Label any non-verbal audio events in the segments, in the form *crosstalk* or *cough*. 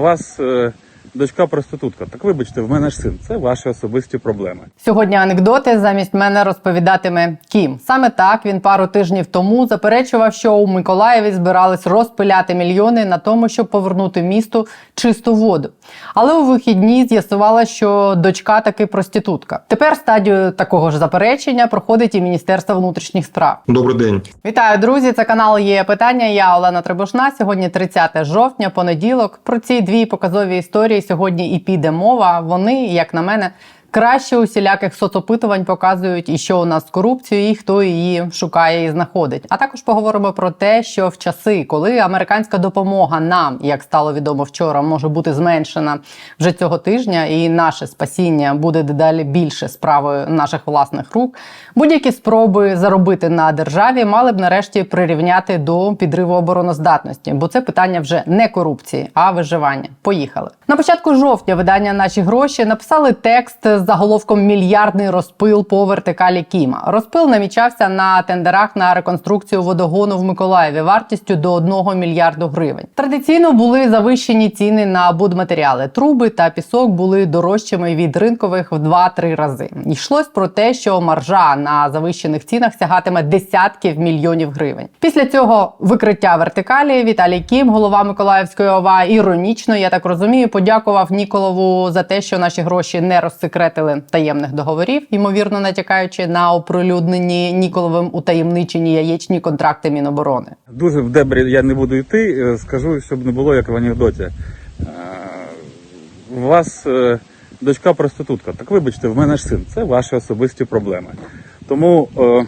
вас е, дочка проститутка. Так вибачте, в мене ж син. Це ваші особисті проблеми. Сьогодні анекдоти замість мене розповідатиме Кім. Саме так він пару тижнів тому заперечував, що у Миколаєві збирались розпиляти мільйони на тому, щоб повернути місту чисту воду. Але у вихідні з'ясувала, що дочка таки проститутка. Тепер стадію такого ж заперечення проходить і Міністерство внутрішніх справ. Добрий день. Вітаю, друзі! Це канал є питання. Я Олена Требушна. Сьогодні 30 жовтня, понеділок. Про ці дві показові історії сьогодні і піде мова. Вони, як на мене, краще усіляких соцопитувань показують і що у нас з корупцією, і хто її шукає і знаходить. А також поговоримо про те, що в часи, коли американська допомога нам, як стало відомо вчора, може бути зменшена вже цього тижня, і наше спасіння буде дедалі більше справою наших власних рук. Будь-які спроби заробити на державі мали б нарешті прирівняти до підриву обороноздатності, бо це питання вже не корупції, а виживання. Поїхали на початку жовтня. Видання наші гроші написали текст з заголовком Мільярдний розпил по вертикалі Кіма. Розпил намічався на тендерах на реконструкцію водогону в Миколаєві вартістю до 1 мільярду гривень. Традиційно були завищені ціни на будматеріали. Труби та пісок були дорожчими від ринкових в 2-3 рази. Йшлось про те, що маржа на завищених цінах сягатиме десятків мільйонів гривень. Після цього викриття вертикалі Віталій Кім, голова Миколаївської ОВА, іронічно, я так розумію, подякував Ніколову за те, що наші гроші не розсекретили таємних договорів, ймовірно натякаючи на оприлюднені Ніколовим утаємничені яєчні контракти Міноборони. Дуже в дебрі я не буду йти. е, Скажу, щоб не було як в анекдоті. Е, У вас е, дочка проститутка. Так вибачте, в мене ж син. Це ваші особисті проблеми. Тому е,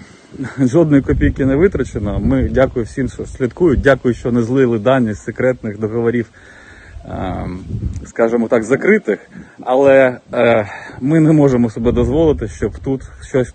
*laughs* жодної копійки не витрачено. Ми дякую всім, що слідкують. Дякую, що не злили дані з секретних договорів, скажімо так, закритих. Але е, ми не можемо себе дозволити, щоб тут щось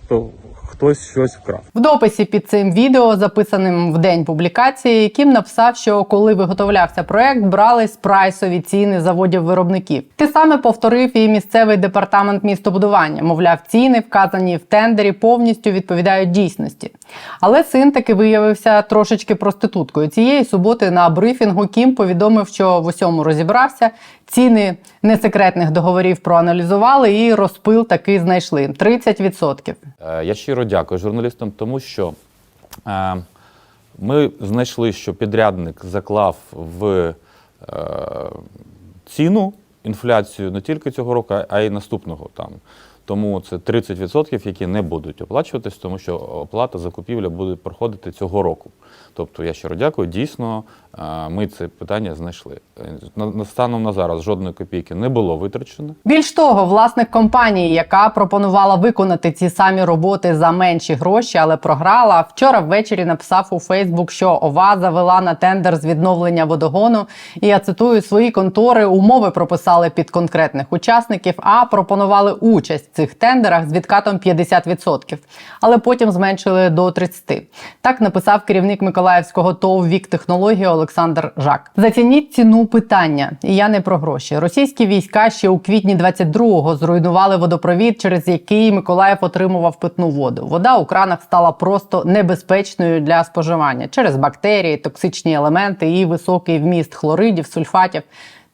хтось щось вкрав. В дописі під цим відео, записаним в день публікації, Кім написав, що коли виготовлявся проект, брались прайсові ціни заводів-виробників. Те саме повторив і місцевий департамент містобудування. Мовляв, ціни, вказані в тендері, повністю відповідають дійсності. Але син таки виявився трошечки проституткою. Цієї суботи на брифінгу Кім повідомив, що в усьому розібрався. Ціни несекретних договорів проаналізували і розпил таки знайшли 30%. Е, Я щиро дякую журналістам, тому що е, ми знайшли, що підрядник заклав в е, ціну інфляцію не тільки цього року, а й наступного там. Тому це 30%, які не будуть оплачуватись, тому що оплата закупівля буде проходити цього року. Тобто я щиро дякую. Дійсно, е, ми це питання знайшли. Е, Станом на зараз жодної копійки не було витрачено. Більш того, власник компанії, яка пропонувала виконати ці самі роботи за менші гроші, але програла, вчора ввечері написав у Фейсбук, що ОВА завела на тендер з відновлення водогону. І я цитую свої контори умови прописали під конкретних учасників, а пропонували участь цих тендерах з відкатом 50%, але потім зменшили до 30%. Так написав керівник Миколаївського ТОВ Вік технології Олександр Жак. Зацініть ціну питання, і я не про гроші. Російські війська ще у квітні 22-го зруйнували водопровід, через який Миколаїв отримував питну воду. Вода у кранах стала просто небезпечною для споживання через бактерії, токсичні елементи і високий вміст хлоридів, сульфатів.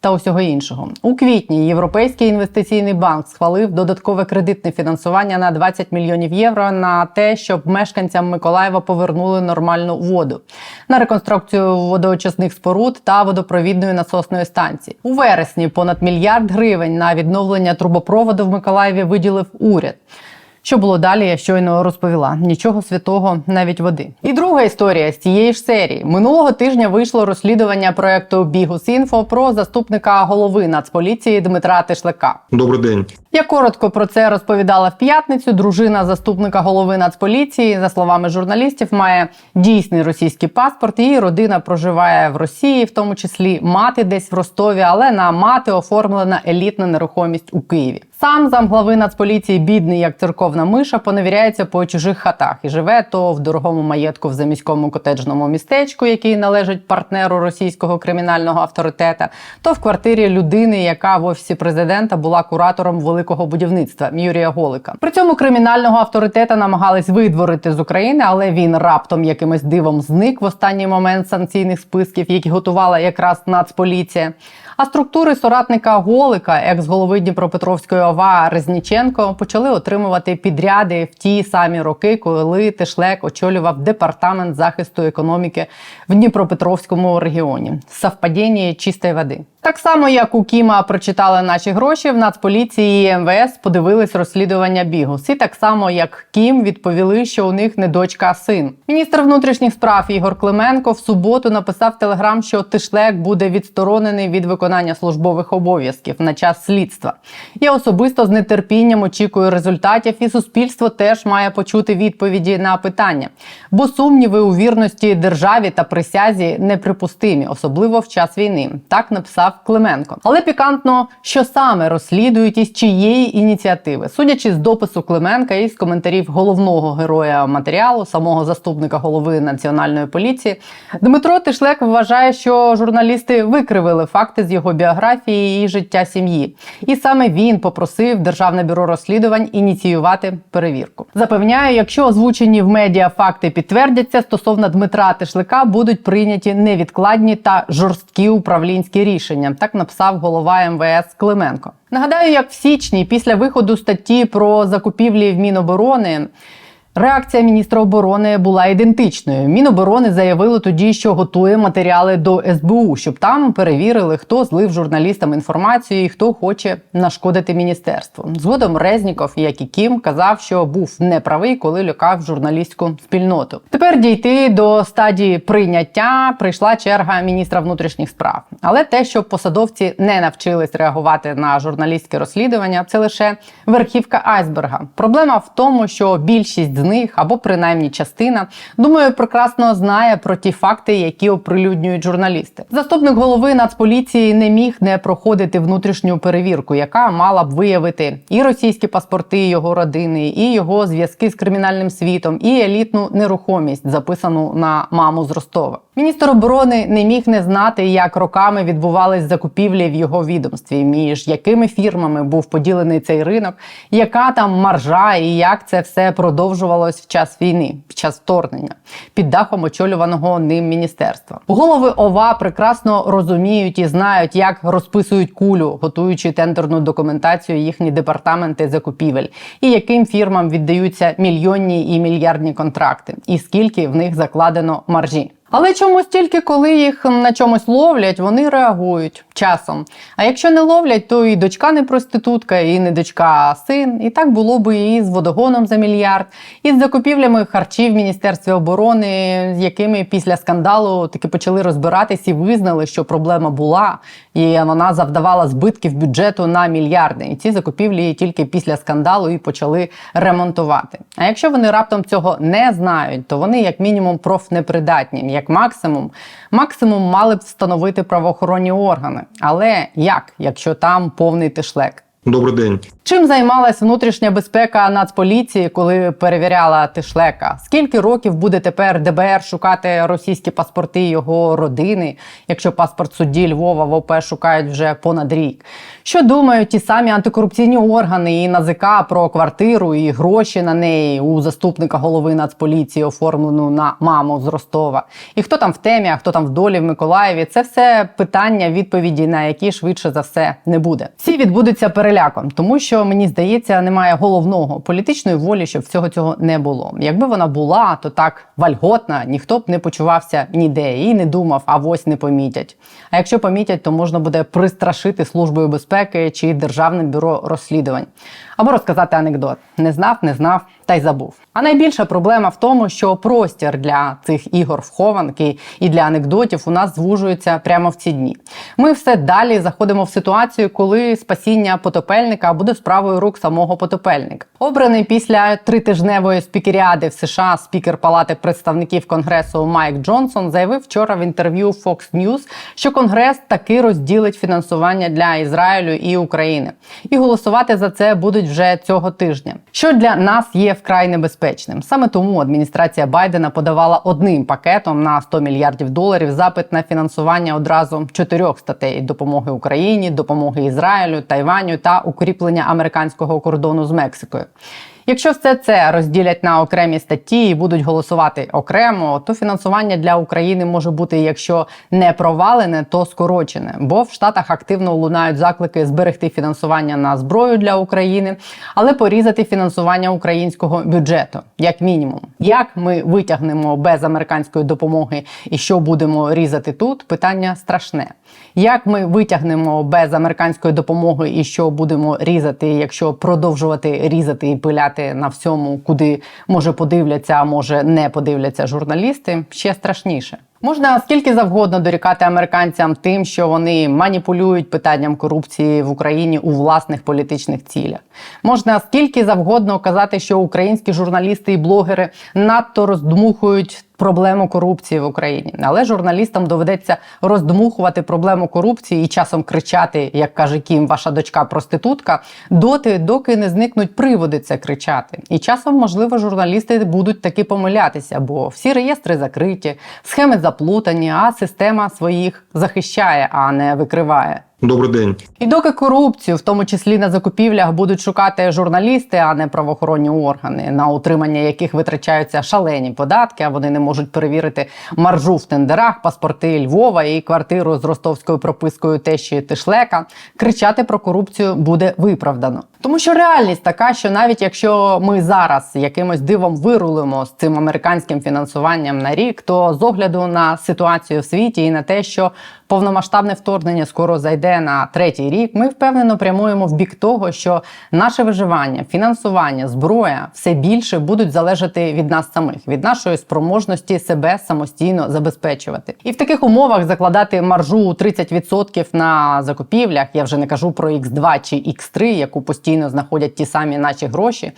Та усього іншого у квітні Європейський інвестиційний банк схвалив додаткове кредитне фінансування на 20 мільйонів євро на те, щоб мешканцям Миколаєва повернули нормальну воду на реконструкцію водоочисних споруд та водопровідної насосної станції. У вересні понад мільярд гривень на відновлення трубопроводу в Миколаєві виділив уряд. Що було далі, я щойно розповіла. Нічого святого, навіть води. І друга історія з цієї ж серії. Минулого тижня вийшло розслідування проекту Бігус.Інфо про заступника голови Нацполіції Дмитра Тишлака. Добрий день. Я коротко про це розповідала в п'ятницю. Дружина заступника голови Нацполіції, за словами журналістів, має дійсний російський паспорт. Її родина проживає в Росії, в тому числі мати десь в Ростові, але на мати оформлена елітна нерухомість у Києві. Сам замглави Нацполіції, бідний як церковна миша, поневіряється по чужих хатах і живе то в дорогому маєтку в заміському котеджному містечку, який належить партнеру російського кримінального авторитета, то в квартирі людини, яка в офісі президента була куратором великого будівництва Юрія Голика. При цьому кримінального авторитета намагались видворити з України, але він раптом якимось дивом зник в останній момент санкційних списків, які готувала якраз Нацполіція. А структури соратника Голика, екс-голови Дніпропетровської ОВА Резніченко, почали отримувати підряди в ті самі роки, коли Тешлек очолював департамент захисту економіки в Дніпропетровському регіоні. Совпадіння чистої води. Так само, як у Кіма прочитали наші гроші, в Нацполіції МВС подивились розслідування Бігус. І так само, як Кім, відповіли, що у них не дочка, а син. Міністр внутрішніх справ Ігор Клименко в суботу написав телеграм, що Тишлек буде відсторонений від виконання службових обов'язків на час слідства. Я особисто з нетерпінням очікую результатів, і суспільство теж має почути відповіді на питання. Бо сумніви у вірності державі та присязі неприпустимі, особливо в час війни. Так написав Клименко. Але пікантно, що саме розслідують і з чиєї ініціативи, судячи з допису Клименка і з коментарів головного героя матеріалу, самого заступника голови національної поліції, Дмитро Тишлек вважає, що журналісти викривили факти з його біографії і життя сім'ї. І саме він попросив Державне бюро розслідувань ініціювати перевірку. Запевняю, якщо озвучені в медіа факти підтвердяться, стосовно Дмитра Тишлика будуть прийняті невідкладні та жорсткі управлінські рішення. Так написав голова МВС Клименко. Нагадаю, як в січні, після виходу статті про закупівлі в Міноборони. Реакція міністра оборони була ідентичною. Міноборони заявило тоді, що готує матеріали до СБУ, щоб там перевірили, хто злив журналістам інформацію і хто хоче нашкодити міністерству. Згодом Резніков, як і Кім, казав, що був неправий, коли лякав журналістську спільноту. Тепер дійти до стадії прийняття прийшла черга міністра внутрішніх справ. Але те, що посадовці не навчились реагувати на журналістське розслідування, це лише верхівка айсберга. Проблема в тому, що більшість з них, або принаймні частина, думаю, прекрасно знає про ті факти, які оприлюднюють журналісти. Заступник голови Нацполіції не міг не проходити внутрішню перевірку, яка мала б виявити і російські паспорти його родини, і його зв'язки з кримінальним світом, і елітну нерухомість, записану на маму з Ростова. Міністр оборони не міг не знати, як роками відбувались закупівлі в його відомстві, між якими фірмами був поділений цей ринок, яка там маржа і як це все продовжувалось в час війни, під час вторгнення, під дахом очолюваного ним міністерства. Голови ОВА прекрасно розуміють і знають, як розписують кулю, готуючи тендерну документацію їхні департаменти закупівель, і яким фірмам віддаються мільйонні і мільярдні контракти, і скільки в них закладено маржі. Але чомусь тільки коли їх на чомусь ловлять, вони реагують часом. А якщо не ловлять, то і дочка не проститутка, і не дочка, а син. І так було би і з водогоном за мільярд, і з закупівлями харчів в Міністерстві оборони, з якими після скандалу таки почали розбиратись і визнали, що проблема була, і вона завдавала збитків бюджету на мільярди. І ці закупівлі тільки після скандалу і почали ремонтувати. А якщо вони раптом цього не знають, то вони як мінімум профнепридатні, як максимум, максимум мали б встановити правоохоронні органи. Але як, якщо там повний тишлек? Добрий день. Чим займалась внутрішня безпека Нацполіції, коли перевіряла Тишлека? Скільки років буде тепер ДБР шукати російські паспорти його родини, якщо паспорт судді Львова в ОП шукають вже понад рік? Що думають ті самі антикорупційні органи і НАЗК про квартиру і гроші на неї у заступника голови Нацполіції, оформлену на маму з Ростова? І хто там в темі, а хто там в долі в Миколаєві? Це все питання, відповіді на які швидше за все не буде. Всі відбудуться переляком, тому що мені здається, немає головного політичної волі, щоб всього цього не було. Якби вона була, то так вальготна, ніхто б не почувався ніде і не думав, а ось не помітять. А якщо помітять, то можна буде пристрашити службою безпеки чи державне бюро розслідувань. Або розказати анекдот: не знав, не знав та й забув. А найбільша проблема в тому, що простір для цих ігор в хованки і для анекдотів у нас звужується прямо в ці дні. Ми все далі заходимо в ситуацію, коли спасіння потопельника буде справою рук самого потопельника. Обраний після тритижневої спікеріади в США спікер Палати представників Конгресу Майк Джонсон заявив вчора в інтерв'ю Fox News, що Конгрес таки розділить фінансування для Ізраїлю і України, і голосувати за це будуть вже цього тижня. Що для нас є вкрай небезпечним. Саме тому адміністрація Байдена подавала одним пакетом на 100 мільярдів доларів запит на фінансування одразу чотирьох статей допомоги Україні, допомоги Ізраїлю, Тайваню та укріплення американського кордону з Мексикою. Якщо все це розділять на окремі статті і будуть голосувати окремо, то фінансування для України може бути, якщо не провалене, то скорочене. Бо в Штатах активно лунають заклики зберегти фінансування на зброю для України, але порізати фінансування українського бюджету, як мінімум. Як ми витягнемо без американської допомоги і що будемо різати тут? Питання страшне. Як ми витягнемо без американської допомоги і що будемо різати, якщо продовжувати різати і пиляти на всьому, куди може подивляться, а може не подивляться журналісти, ще страшніше. Можна скільки завгодно дорікати американцям тим, що вони маніпулюють питанням корупції в Україні у власних політичних цілях. Можна скільки завгодно казати, що українські журналісти і блогери надто роздмухують проблему корупції в Україні, але журналістам доведеться роздмухувати проблему корупції і часом кричати, як каже Кім, ваша дочка проститутка, доти, доки не зникнуть приводи це кричати. І часом, можливо, журналісти будуть таки помилятися, бо всі реєстри закриті, схеми заплутані, а система своїх захищає, а не викриває. Добрий день. І доки корупцію, в тому числі на закупівлях, будуть шукати журналісти, а не правоохоронні органи, на утримання яких витрачаються шалені податки, а вони не можуть перевірити маржу в тендерах, паспорти Львова і квартиру з ростовською пропискою тещі Тишлека, кричати про корупцію буде виправдано. Тому що реальність така, що навіть якщо ми зараз якимось дивом вирулимо з цим американським фінансуванням на рік, то з огляду на ситуацію в світі і на те, що повномасштабне вторгнення скоро зайде на третій рік, ми впевнено прямуємо в бік того, що наше виживання, фінансування, зброя все більше будуть залежати від нас самих, від нашої спроможності себе самостійно забезпечувати. І в таких умовах закладати маржу у 30% на закупівлях, я вже не кажу про X2 чи X3, яку постійно знаходять ті самі наші гроші.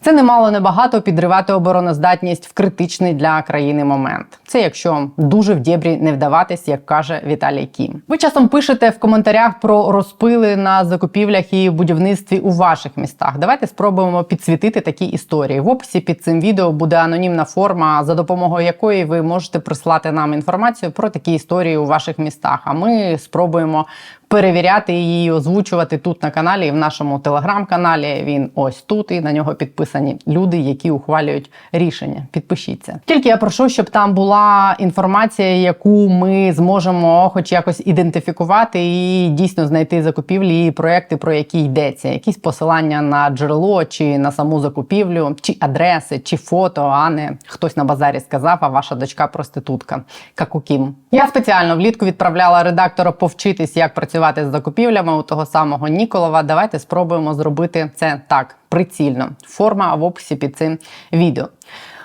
Це немало небагато підривати обороноздатність в критичний для країни момент. Це якщо дуже в дєбрі не вдаватись, як каже Віталій Кім. Ви часом пишете в коментарях про розпили на закупівлях і будівництві у ваших містах. Давайте спробуємо підсвітити такі історії. В описі під цим відео буде анонімна форма, за допомогою якої ви можете прислати нам інформацію про такі історії у ваших містах. А ми спробуємо перевіряти її, озвучувати тут на каналі і в нашому телеграм-каналі. Він ось тут, і на нього підписані люди, які ухвалюють рішення. Підпишіться. Тільки я прошу, щоб там була інформація, яку ми зможемо, хоч якось ідентифікувати і дійсно знайти закупівлі і проекти, про які йдеться, якісь посилання на джерело чи на саму закупівлю, чи адреси, чи фото, а не хтось на базарі сказав, а ваша дочка проститутка. Як у Кім. Я спеціально влітку відправляла редактора повчитись, як працювати з закупівлями у того самого Ніколова. Давайте спробуємо зробити це так прицільно. Форма в описі під цим відео.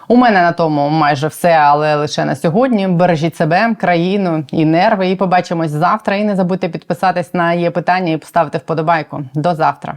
У мене на тому майже все, але лише на сьогодні. Бережіть себе, країну і нерви. І побачимось завтра. І не забудьте підписатись на є питання і поставити вподобайку. До завтра.